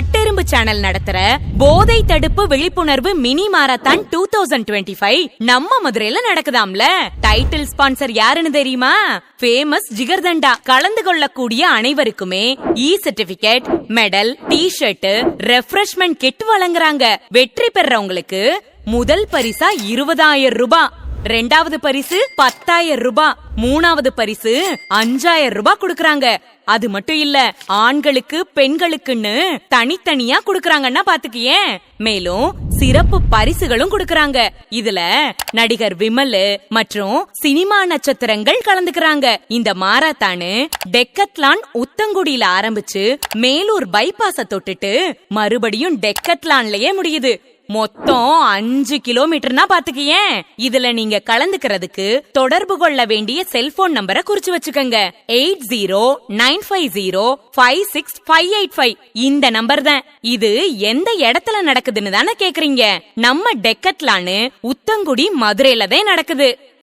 கட்டெரும்பு channel நடத்துற போதை தடுப்பு விழிப்புணர்வு mini marathon two thousand twenty five நம்ம மதுரையில நடக்குதாம்ல? டைட்டில் ஸ்பான்சர் யாருன்னு தெரியுமா? ஃபேமஸ் ஜிகர்தண்டா. கலந்து கொள்ளக்கூடிய அனைவருக்குமே e certificate medal T shirt refreshment kit வழங்குறாங்க. வெற்றி பெறவங்களுக்கு முதல் பரிசா இருபதாயிரம் ரூபாய். ரெண்டாவது பரிசு பத்தாயிரம் ரூபாய் மூணாவது பரிசு அஞ்சாயிரம் ரூபாய் கொடுக்கறாங்க. அது மட்டும் இல்ல ஆண்களுக்கு பெண்களுக்குன்னு தனித்தனியா குடுக்கறாங்கன்னா பாத்துக்கியே. மேலும் சிறப்பு பரிசுகளும் குடுக்கறாங்க. இதுல நடிகர் விமல் மற்றும் சினிமா நட்சத்திரங்கள் கலந்துக்கறாங்க. இந்த மாரத்தானு டெக்கத்லான் உத்தங்குடியில ஆரம்பிச்சு மேலூர் பைபாஸ தொட்டுட்டு மறுபடியும் டெக்கத்லான்லயே முடியுது. மொத்தம் அஞ்சு கிலோமீட்டர்னா பாத்துக்கியேன். இதுல நீங்க கலந்துக்கிறதுக்கு தொடர்பு கொள்ள வேண்டிய செல்போன் நம்பரை குறிச்சு வச்சுக்கோங்க. Eight zero nine five zero five six five eight five. இந்த நம்பர் தான். இது எந்த இடத்துல நடக்குதுன்னு தானே கேக்குறீங்க. நம்ம டெக்கட்லான்னு உத்தங்குடி மதுரையில தான் நடக்குது.